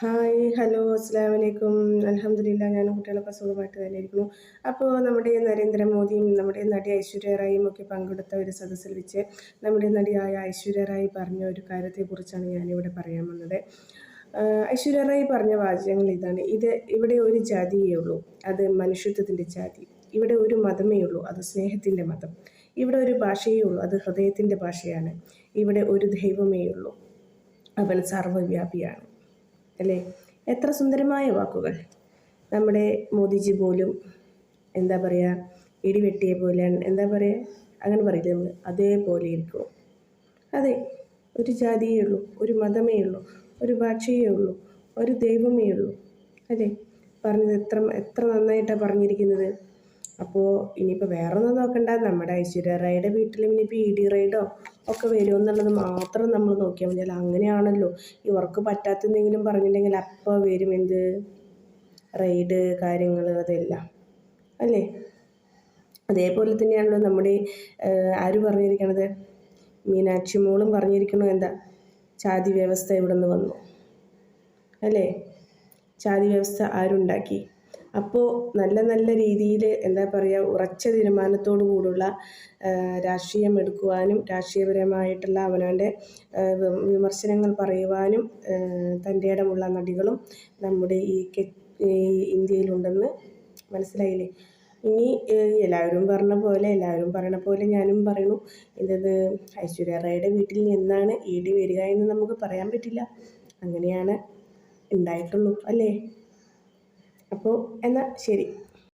Hi hello അസ്സാം വലൈക്കും അലഹമില്ല ഞാൻ കുട്ടികളൊക്കെ സുഖമായിട്ട് തന്നെ ഇരിക്കുന്നു. അപ്പോൾ നമ്മുടെ നരേന്ദ്രമോദിയും നമ്മുടെ നടി ഐശ്വര്യ റായും ഒക്കെ പങ്കെടുത്ത ഒരു സദസ്സിൽ വെച്ച് നമ്മുടെ നടിയായ ഐശ്വര്യ റായി പറഞ്ഞ ഒരു കാര്യത്തെക്കുറിച്ചാണ് ഞാനിവിടെ പറയാൻ വന്നത്. ഐശ്വര്യ റായി പറഞ്ഞ വാചകങ്ങൾ ഇതാണ്. ഇത് ഇവിടെ ഒരു ജാതിയേ ഉള്ളൂ. അത് മനുഷ്യത്വത്തിന്റെ ജാതി. ഇവിടെ ഒരു മതമേ ഉള്ളൂ. അത് സ്നേഹത്തിന്റെ മതം. ഇവിടെ ഒരു ഭാഷയേ ഉള്ളൂ. അത് ഹൃദയത്തിന്റെ ഭാഷയാണ്. ഇവിടെ ഒരു ദൈവമേ ഉള്ളൂ. അവൻ സർവവ്യാപിയാണ് അല്ലേ? എത്ര സുന്ദരമായ വാക്കുകൾ. നമ്മുടെ മോദിജി പോലും എന്താ പറയുക ഇടിവെട്ടിയ പോലെയാണ് എന്താ പറയുക അങ്ങനെ പറയില്ല നമ്മൾ അതേപോലെ ഇരിക്കും. അതെ ഒരു ജാതിയേ ഉള്ളൂ ഒരു മതമേ ഉള്ളൂ ഒരു ഭാഷയേ ഉള്ളൂ ഒരു ദൈവമേ ഉള്ളൂ. അല്ലേ? പറഞ്ഞത് എത്ര എത്ര നന്നായിട്ടാണ് പറഞ്ഞിരിക്കുന്നത്. അപ്പോൾ ഇനിയിപ്പോൾ വേറെ ഒന്നും നോക്കണ്ട. നമ്മുടെ ഐശ്വര്യ റൈയുടെ വീട്ടിൽ ഇനിയിപ്പോൾ ഇ ഡി റൈഡോ ഒക്കെ വരുമോ എന്നുള്ളത് മാത്രം നമ്മൾ നോക്കിയാൽ മതി. അല്ല അങ്ങനെയാണല്ലോ. ഇവർക്ക് പറ്റാത്തെന്തെങ്കിലും പറഞ്ഞിട്ടുണ്ടെങ്കിൽ അപ്പോൾ വരും എന്ത്? റൈഡ് കാര്യങ്ങൾ അതെല്ലാം. അല്ലേ? അതേപോലെ തന്നെയാണല്ലോ നമ്മുടെ ആര് പറഞ്ഞിരിക്കണത്? മീനാക്ഷി മോളും പറഞ്ഞിരിക്കണു എന്താ? ജാതി വ്യവസ്ഥ ഇവിടെ നിന്ന് വന്നു? അല്ലേ? ജാതി വ്യവസ്ഥ ആരുണ്ടാക്കി? അപ്പോൾ നല്ല നല്ല രീതിയിൽ എന്താ പറയുക ഉറച്ച തീരുമാനത്തോടു കൂടുള്ള രാഷ്ട്രീയം എടുക്കുവാനും രാഷ്ട്രീയപരമായിട്ടുള്ള അവനവന്റെ വിമർശനങ്ങൾ പറയുവാനും തന്റെ ഇടമുള്ള നടികളും നമ്മുടെ ഈ ഇന്ത്യയിലുണ്ടെന്ന് മനസ്സിലായില്ലേ? ഇനി എല്ലാവരും പറഞ്ഞ പോലെ എല്ലാവരും പറയണ പോലെ ഞാനും പറയുന്നു. എന്തത് ഐശ്വര്യ റായയുടെ വീട്ടിൽ നിന്നാണ് ഇ ഡി വരിക എന്ന് നമുക്ക് പറയാൻ പറ്റില്ല. അങ്ങനെയാണ് ഉണ്ടായിട്ടുള്ളൂ അല്ലേ? അപ്പോൾ എന്നാൽ ശരി.